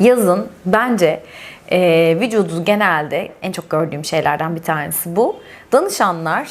Yazın bence e, vücudu genelde en çok gördüğüm şeylerden bir tanesi bu. Danışanlar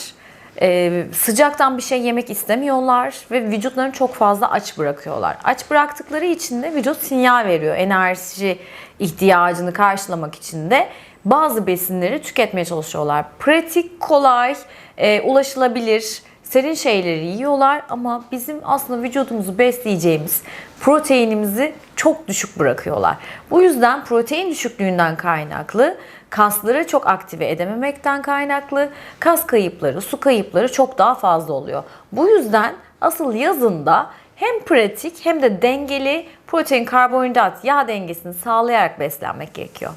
e, sıcaktan bir şey yemek istemiyorlar ve vücutlarını çok fazla aç bırakıyorlar. Aç bıraktıkları için de vücut sinyal veriyor enerji ihtiyacını karşılamak için de bazı besinleri tüketmeye çalışıyorlar. Pratik, kolay, e, ulaşılabilir, serin şeyleri yiyorlar ama bizim aslında vücudumuzu besleyeceğimiz proteinimizi çok düşük bırakıyorlar. Bu yüzden protein düşüklüğünden kaynaklı kasları çok aktive edememekten kaynaklı kas kayıpları, su kayıpları çok daha fazla oluyor. Bu yüzden asıl yazında hem pratik hem de dengeli protein, karbonhidrat, yağ dengesini sağlayarak beslenmek gerekiyor.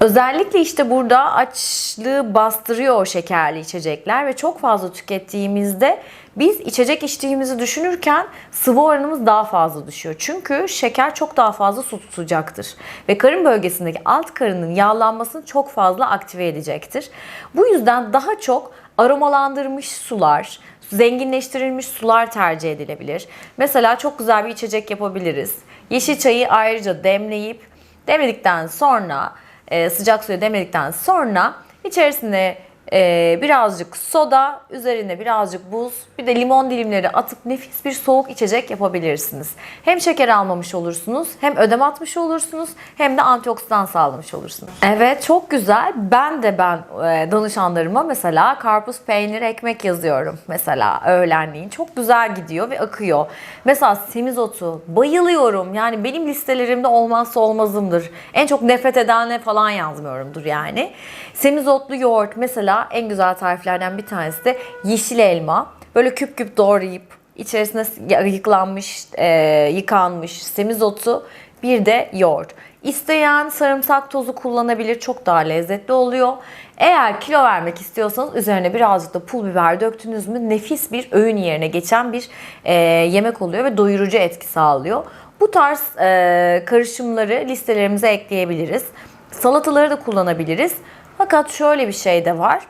Özellikle işte burada açlığı bastırıyor o şekerli içecekler ve çok fazla tükettiğimizde biz içecek içtiğimizi düşünürken sıvı oranımız daha fazla düşüyor. Çünkü şeker çok daha fazla su tutacaktır ve karın bölgesindeki alt karının yağlanmasını çok fazla aktive edecektir. Bu yüzden daha çok aromalandırmış sular, zenginleştirilmiş sular tercih edilebilir. Mesela çok güzel bir içecek yapabiliriz. Yeşil çayı ayrıca demleyip demledikten sonra sıcak suya demledikten sonra içerisine e, birazcık soda, üzerine birazcık buz, bir de limon dilimleri atıp nefis bir soğuk içecek yapabilirsiniz. Hem şeker almamış olursunuz, hem ödem atmış olursunuz, hem de antioksidan sağlamış olursunuz. Evet çok güzel. Ben de ben e, danışanlarıma mesela karpuz peynir ekmek yazıyorum. Mesela öğlenleyin. Çok güzel gidiyor ve akıyor. Mesela semizotu bayılıyorum. Yani benim listelerimde olmazsa olmazımdır. En çok nefret edenle falan yazmıyorumdur yani. Semizotlu yoğurt mesela en güzel tariflerden bir tanesi de yeşil elma. Böyle küp küp doğrayıp içerisine yıklanmış, e, yıkanmış semizotu bir de yoğurt. İsteyen sarımsak tozu kullanabilir. Çok daha lezzetli oluyor. Eğer kilo vermek istiyorsanız üzerine birazcık da pul biber döktünüz mü nefis bir öğün yerine geçen bir e, yemek oluyor ve doyurucu etki sağlıyor. Bu tarz e, karışımları listelerimize ekleyebiliriz. Salataları da kullanabiliriz. Fakat şöyle bir şey de var.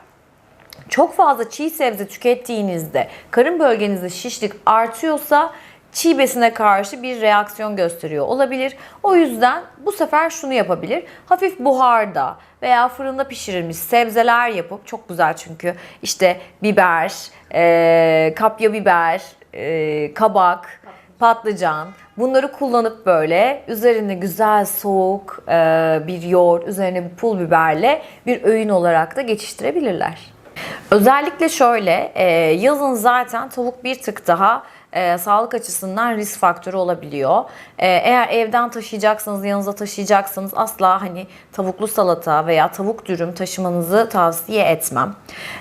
Çok fazla çiğ sebze tükettiğinizde karın bölgenizde şişlik artıyorsa çiğ besine karşı bir reaksiyon gösteriyor olabilir. O yüzden bu sefer şunu yapabilir. Hafif buharda veya fırında pişirilmiş sebzeler yapıp çok güzel çünkü işte biber, e, kapya biber, e, kabak, patlıcan bunları kullanıp böyle üzerine güzel soğuk e, bir yoğurt, üzerine bir pul biberle bir öğün olarak da geçiştirebilirler. Özellikle şöyle e, yazın zaten tavuk bir tık daha e, sağlık açısından risk faktörü olabiliyor. E, eğer evden taşıyacaksanız, yanınıza taşıyacaksanız asla hani tavuklu salata veya tavuk dürüm taşımanızı tavsiye etmem.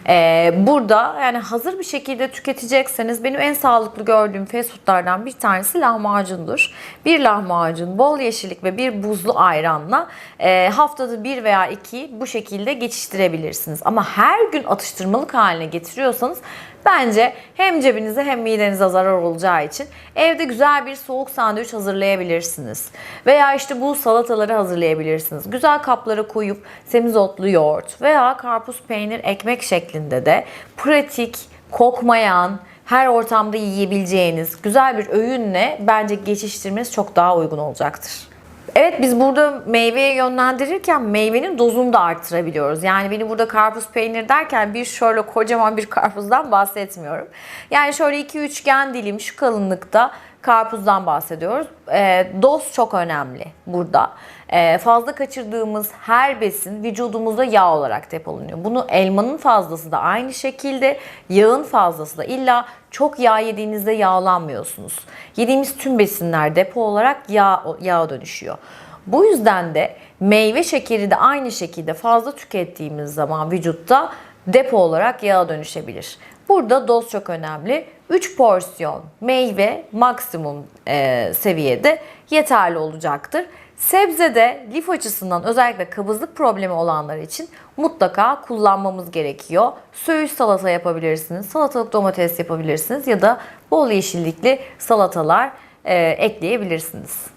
E, burada yani hazır bir şekilde tüketecekseniz benim en sağlıklı gördüğüm fast foodlardan bir tanesi lahmacundur. Bir lahmacun, bol yeşillik ve bir buzlu ayranla e, haftada bir veya iki bu şekilde geçiştirebilirsiniz. Ama her gün atıştırmalık haline getiriyorsanız Bence hem cebinize hem midenize zarar olacağı için evde güzel bir soğuk sandviç hazırlayabilirsiniz. Veya işte bu salataları hazırlayabilirsiniz. Güzel kaplara koyup semizotlu yoğurt veya karpuz peynir ekmek şeklinde de pratik, kokmayan, her ortamda yiyebileceğiniz güzel bir öğünle bence geçiştirmeniz çok daha uygun olacaktır. Evet biz burada meyveye yönlendirirken meyvenin dozunu da arttırabiliyoruz. Yani beni burada karpuz peynir derken bir şöyle kocaman bir karpuzdan bahsetmiyorum. Yani şöyle iki üçgen dilim şu kalınlıkta karpuzdan bahsediyoruz. E, doz çok önemli burada. E, fazla kaçırdığımız her besin vücudumuzda yağ olarak depolanıyor. Bunu elmanın fazlası da aynı şekilde, yağın fazlası da illa çok yağ yediğinizde yağlanmıyorsunuz. Yediğimiz tüm besinler depo olarak yağ yağa dönüşüyor. Bu yüzden de meyve şekeri de aynı şekilde fazla tükettiğimiz zaman vücutta depo olarak yağa dönüşebilir. Burada doz çok önemli. 3 porsiyon meyve maksimum e, seviyede yeterli olacaktır. Sebzede lif açısından özellikle kabızlık problemi olanlar için mutlaka kullanmamız gerekiyor. Söğüş salata yapabilirsiniz, salatalık domates yapabilirsiniz ya da bol yeşillikli salatalar e, ekleyebilirsiniz.